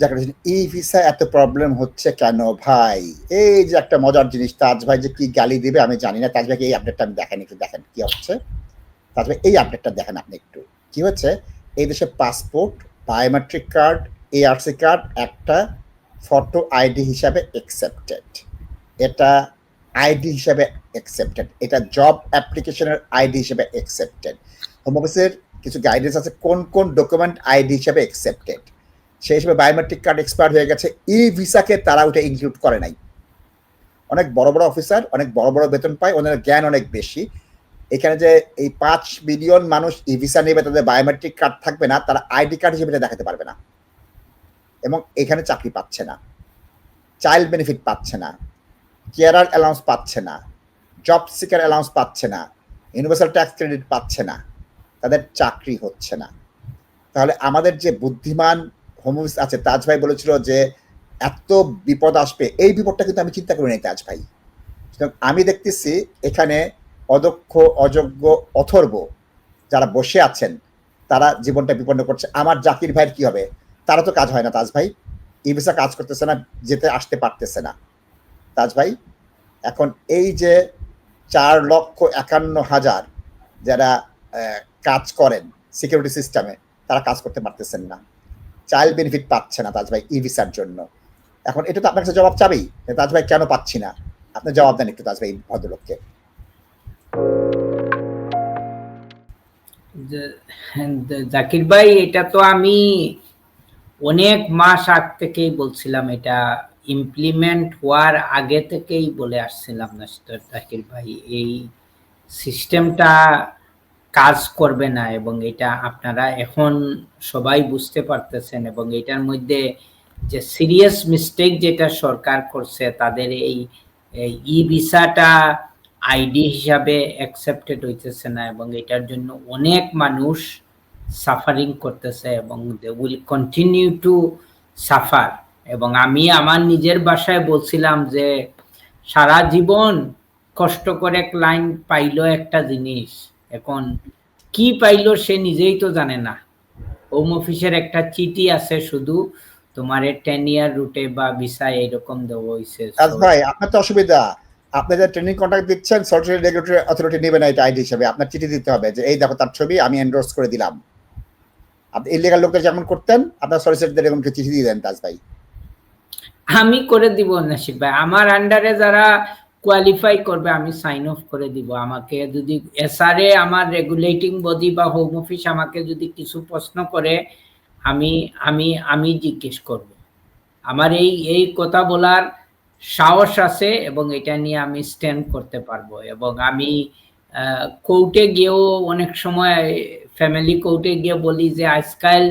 যাকে ই ভিসা এত প্রবলেম হচ্ছে কেন ভাই? এই যে একটা মজার জিনিস, তাজ ভাই যে কি গালি দিবে আমি জানি না। তাজ ভাইকে এই আপডেটটা আমি দেখেন একটু? দেখেন কি হচ্ছে। তাজ ভাই, এই আপডেটটা দেখেন আপনি একটু। কি হচ্ছে? এই দেশে passport biometric card ARC card একটা ফটো আইডি হিসাবে একসেপ্টেড এটা আইডি হিসাবে একসেপ্টেড এটা জব অ্যাপ্লিকেশনের আইডি হিসাবে একসেপ্টেড হোম অফিসের কিছু গাইডেন্স আছে, কোন কোন ডকুমেন্ট আইডি হিসাবে একসেপ্টেড সেই হিসেবে বায়োমেট্রিক কার্ড এক্সপায়ার হয়ে গেছে। ই ভিসাকে তারা ওটা ইনক্লুড করে নাই। অনেক বড় বড় অফিসার অনেক বড় বড় বেতন পায় ওনার জ্ঞান অনেক বেশি। এখানে যে এই পাঁচ মিলিয়ন মানুষ ই ভিসা নেবে, তাদের বায়োমেট্রিক কার্ড থাকবে না, তারা আইডি কার্ড হিসেবে দেখাতে পারবে না। এবং এখানে চাকরি পাচ্ছে না। চাইল্ড বেনিফিট পাচ্ছে না। কেয়ারার অ্যালাউন্স পাচ্ছে না। জব সিকার অ্যালাউন্স পাচ্ছে না। ইউনিভার্সাল ট্যাক্স ক্রেডিট পাচ্ছে না। তাদের চাকরি হচ্ছে না। তাহলে আমাদের যে বুদ্ধিমান হোম অফিস আছে তাজ ভাই বলেছিল যে এত বিপদ আসবে। এই বিপদটা কিন্তু আমি চিন্তা করি নাই তাজ ভাই। আমি দেখতেছি এখানে অদক্ষ, অযোগ্য, অথর্ব যারা বসে আছেন, তারা জীবনটা বিপন্ন করছে। আমার জাকির ভাইয়ের কি হবে? তারা তো কাজ হয় না তাজ ভাই। ই ভিসা কাজ করতেছে না, যেতে আসতে পারতেছে না। তাজ ভাই, এখন এই যে চার লক্ষ একান্ন হাজার যারা কাজ করেন সিকিউরিটি সিস্টেমে তারা কাজ করতে পারতেছেন না। চাইল্ড বেনিফিট পাচ্ছে না তাজ ভাই ই ভিসার জন্য। এখন এটা তো আপনার কাছে জবাব চাবেই তাজ ভাই কেন পাচ্ছি না? আপনি জবাব দেন একটু তাজ ভাই ভদ্রলোককে। জাকির ভাই, এটা তো আমি অনেক মাস আগ থেকেই বলছিলাম, এটা ইমপ্লিমেন্ট হওয়ার আগে থেকেই বলে আসছিলাম না, জাকির ভাই। এই সিস্টেমটা কাজ করবে না এবং এটা আপনারা এখন সবাই বুঝতে পারতেছেন এবং এটার মধ্যে যে সিরিয়াস মিস্টেক যেটা সরকার করছে, তাদের এই ই ভিসাটা আইডি হিসাবে অ্যাকসেপ্টেড হইতেছে না এবং এটার জন্য অনেক মানুষ সাফারিং করতেছে এবং they will continue to suffer এবং আমি আমার নিজের বাসায় বলছিলাম যে, সারা জীবন কষ্ট করে ক্লাইন্ট পাইলো একটা জিনিস। এখন কি পাইলো সে নিজেই তো জানে না। হোম অফিসের একটা চিঠি আছে শুধু তোমার টেন ইয়ার রুটে বা ভিসা এরকম দেওয়া হয়েছে ভাই আপনার তো অসুবিধা। আপনি যে ট্রেনিং কন্ট্রাক্ট দিচ্ছেন সরকারি রেগুলেটরি অথরিটি নেবে না এটা আইডি হিসেবে। আপনার চিঠি দিতে হবে যে এই দেখো তার ছবি আমি এন্ডোর্স করে দিলাম। আপনি ইলিগাল লোকদের যেমন করতেন আপনার সলিসিটরদের এরকম চিঠি দিয়ে দেন তাজ ভাই। আমি করে দিব নাসির ভাই। আমার আন্ডারে যারা কোয়ালিফাই করবে, আমি সাইন অফ করে দিব। আমাকে যদি এসআরএ আমার রেগুলেটিং বডি বা হোম অফিস আমাকে যদি কিছু প্রশ্ন করে, আমি আমি আমি জিজ্ঞেস করব। আমার এই এই কথা বলার সাহস আছে এবং এটা নিয়ে আমি স্ট্যান্ড করতে পারব এবং আমি কোর্টে গিয়েও অনেক সময় ফ্যামিলি কোর্টে গিয়ে বলি যে, আজকাল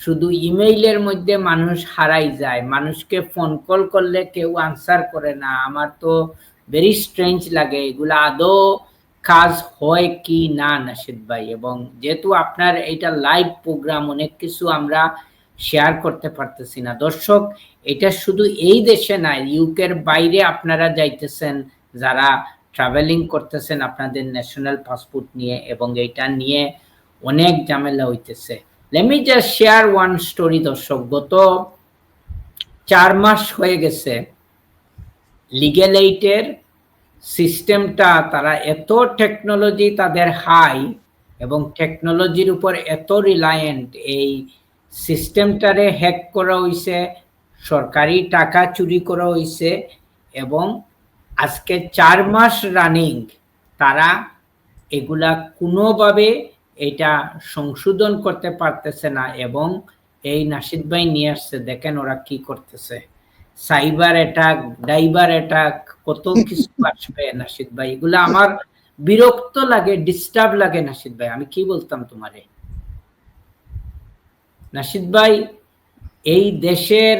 শুধু ইমেইলের মধ্যে মানুষ হারাই যায়। মানুষকে ফোন কল করলে কেউ আনসার করে না। আমার তো ভেরি স্ট্রেঞ্জ লাগে, এগুলো আদৌ কাজ হয় কি না নাসিদ ভাই? এবং যেহেতু আপনার এটা লাইভ প্রোগ্রাম অনেক কিছু আমরা শেয়ার করতে পারতেছি না। দর্শক, এটা শুধু এই দেশে না ইউকের বাইরে আপনারা যাইতেছেন, যারা ট্রাভেলিং করতেছেন আপনাদের ন্যাশনাল পাসপোর্ট নিয়ে এবং এটা নিয়ে অনেক ঝামেলা হইতেছে। Let me just share one story দর্শক। গত চার মাস হয়ে গেছে লিগেল এইটের সিস্টেমটা, তারা এত টেকনোলজি তাদের হাই এবং টেকনোলজির উপর এত রিলায়েন্ট এই সিস্টেমটারে হ্যাক করা হয়েছে সরকারি টাকা চুরি করা হয়েছে এবং আজকে চার মাস রানিং তারা এগুলা কোনোভাবে এটা সংশোধন করতে পারতেছে না এবং এই নাসিদ ভাই নিয়ে আসছে, দেখেন ওরা কি করতেছে। সাইবার অ্যাটাক ডাইবার অ্যাটাক কত কিছু আসবে নাসিদ ভাই? এগুলো আমার বিরক্ত লাগে ডিস্টার্ব লাগে নাসিদ ভাই। আমি কি বলতাম তোমারে? নাসিদ ভাই এই দেশের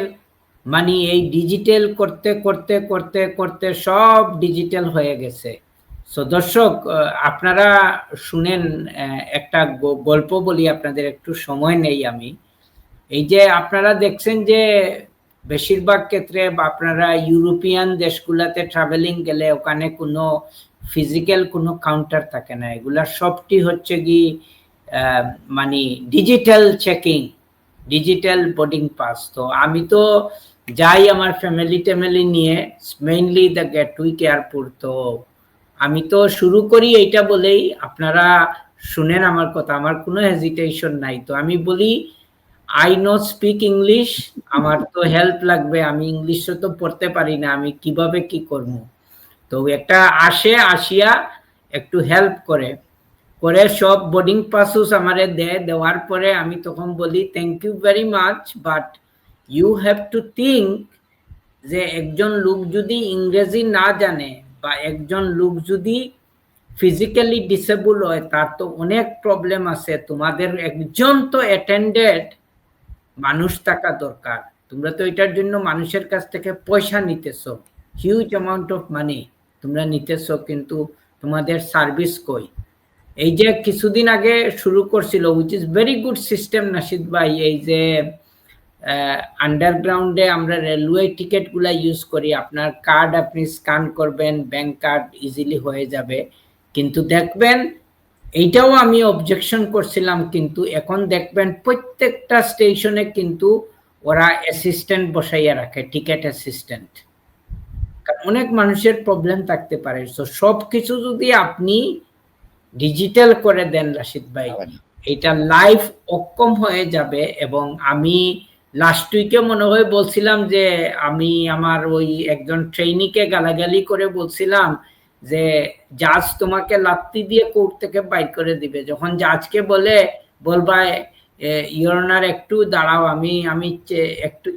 মানে এই ডিজিটাল করতে করতে করতে করতে সব ডিজিটাল হয়ে গেছে। সো দর্শক আপনারা শুনেন একটা গল্প বলি আপনাদের একটু সময় নেই আমি। এই যে আপনারা দেখছেন যে বেশিরভাগ ক্ষেত্রে আপনারা ইউরোপিয়ান দেশগুলাতে ট্রাভেলিং গেলে ওখানে কোনো ফিজিক্যাল কোনো কাউন্টার থাকে না। এগুলা সবটি হচ্ছে কি মানে digital checking digital boarding pass তো আমি তো যাই আমার ফ্যামিলি ট্যামিলি নিয়ে মেইনলি দ্য গেটউইক এয়ারপোর্ট তো আমি তো শুরু করি এইটা বলেই। আপনারা শুনেন আমার কথা, আমার কোনো হেজিটেশন নাই। তো আমি বলি আই নো স্পিক ইংলিশ আমার তো হেল্প লাগবে, আমি ইংলিশও তো পড়তে পারি না, আমি কীভাবে কি করব? তো একটা আসে, আসিয়া একটু হেল্প করে করে সব বোর্ডিং পাসুস আমারে দেয়, দেওয়ার পরে আমি তখন বলি thank you very much but you have to think যে একজন লোক যদি ইংরেজি না জানে বা একজন লোক যদি ফিজিক্যালি ডিসেবল হয়, তার তো অনেক প্রবলেম আছে, তোমাদের একজন তো অ্যাটেন্ডেড মানুষ থাকা দরকার। তোমরা তো এটার জন্য মানুষের কাছ থেকে পয়সা নিতেছো। হিউজ অ্যামাউন্ট অফ মানি তোমরা নিতেছো, কিন্তু তোমাদের সার্ভিস কই? এই যে কিছুদিন আগে শুরু করছিল which is very good system Nasid ভাই, এই যে আন্ডারগ্রাউন্ডে আমরা রেলওয়ে টিকিটগুলা ইউজ করি। আপনার কার্ড আপনি স্ক্যান করবেন ব্যাংক কার্ড ইজিলি হয়ে যাবে। কিন্তু দেখবেন এইটাও আমি অবজেকশন করছিলাম কিন্তু এখন দেখবেন প্রত্যেকটা স্টেশনে কিন্তু ওরা অ্যাসিস্ট্যান্ট বসাইয়া রাখে টিকিট অ্যাসিস্ট্যান্ট কারণ অনেক মানুষের প্রবলেম থাকতে পারে। তো সব কিছু যদি আপনি ডিজিটাল করে দেন রাশিদ ভাই এটা লাইফ অক্ষম হয়ে যাবে এবং আমি লাস্ট উইকে মনে হয় বলছিলাম যে আমি আমার ওই একজন ট্রেনিকে গালাগালি করে বলছিলাম যে জাজ তোমাকে লাত্তি দিয়ে কোর্ট থেকে বাইর করে দিবে। যখন জাজকে বলে বলবা ইয়রনার একটু দাঁড়াও আমি আমি একটু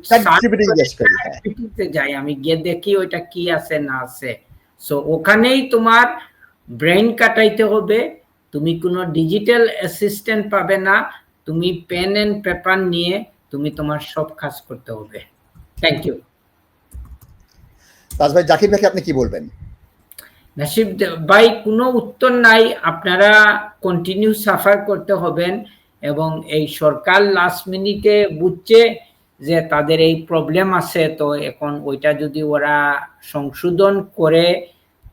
যাই আমি গিয়ে দেখি ওইটা কি আছে না আছে। সো ওখানেই তোমার ব্রেইন কাটাইতে হবে তুমি কোনো ডিজিটাল অ্যাসিস্ট্যান্ট পাবে না তুমি পেন এন্ড পেপার নিয়ে তুমি তোমার সব কাজ করতে হবে। থ্যাংক ইউ তাজ ভাই জাকির ভাইকে আপনি কি বলবেন? নাসিব ভাই, কোনো উত্তর নাই। আপনারা কন্টিনিউ সাফার করতে হবেন এবং এই সরকার লাস্ট মিনিটে বুঝছে যে তাদের এই প্রবলেম আছে। তো এখন ওইটা যদি ওরা সংশোধন করে,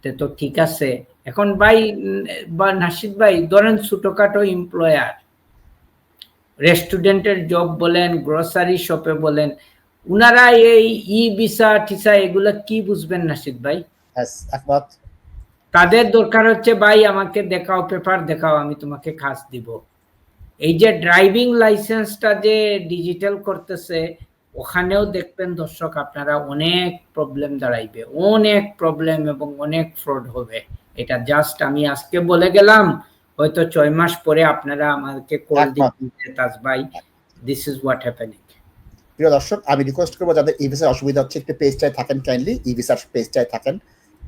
তে ঠিক আছে। এখন ভাই বা নাসিদ ভাই, ধরেন ছোটখাটো এমপ্লয়ার রেস্টুরেন্টের জব বলেন গ্রোসারি শপে বলেন, উনারা এই ই ভিসা টিসা, এগুলা কি বুঝবেন নাসিদ ভাই? হ্যাঁ তাদের দরকার হচ্ছে ভাই আমাকে দেখাও পেপার দেখাও আমি তোমাকে কাজ দিব। এই যে ড্রাইভিং লাইসেন্সটা যে ডিজিটাল করতেছে ওখানেও দেখবেন দর্শক আপনারা অনেক প্রবলেম দাঁড়াইবে অনেক প্রবলেম এবং অনেক ফ্রড হবে। এটা জাস্ট আমি আজকে বলে গেলাম হয়তো ছয় মাস পরে আপনারা আমাকে কল। দিবেন তাজ ভাই দিস ইজ হোয়াট হ্যাপেনিং প্রিয় দর্শক আমি রিকোয়েস্ট করব যাদের ই ভিসার অসুবিধা হচ্ছে একটু পেজটায় থাকেন কাইন্ডলি ই ভিসার পেজটায় থাকেন।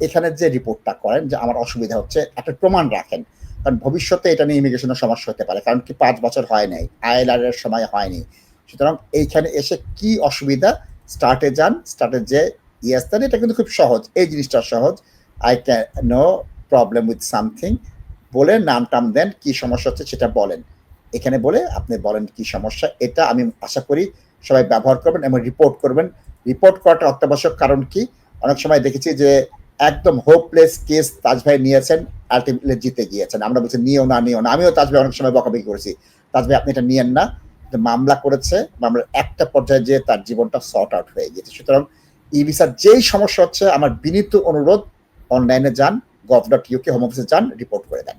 এখানে যে রিপোর্টটা করেন, যে আমার অসুবিধা হচ্ছে, একটা প্রমাণ রাখেন। কারণ ভবিষ্যতে এটা নিয়ে ইমিগ্রেশনের সমস্যা হতে পারে, কারণ কি পাঁচ বছর হয় নাই আইএলআর এর সময় হয়নি। সুতরাং এইখানে এসে কি অসুবিধা? স্টার্টে যান স্টার্টে যে ইয়েস দেন এটা কিন্তু খুব সহজ। এই জিনিসটা সহজ। I can no problem with something বলে নাম টাম দেন, কি সমস্যা হচ্ছে সেটা বলেন। এখানে বলে আপনি বলেন কি সমস্যা, এটা আমি আশা করি সবাই ব্যবহার করবেন এবং রিপোর্ট করবেন। রিপোর্ট করাটা অত্যাবশ্যক কারণ কি? অনেক সময় দেখেছি যে একদম হোপলেস কেস তাজ ভাই নিয়েছেন আলটিমেটলি জিতে গিয়েছেন। আমরা বলছি, নিও না নিও না। আমিও তাজ ভাই অনেক সময় বকাবকি করেছি। তাজ ভাই, আপনি এটা নিয়েন না। মামলা করেছে, মামলার একটা পর্যায়ে যে তার জীবনটা শর্ট আউট হয়ে গিয়েছে। সুতরাং ই ভিসার যেই সমস্যা হচ্ছে, আমার বিনীত অনুরোধ অনলাইনে যান গভ ডট ইউকে হোম অফিসে যান রিপোর্ট করে দেন।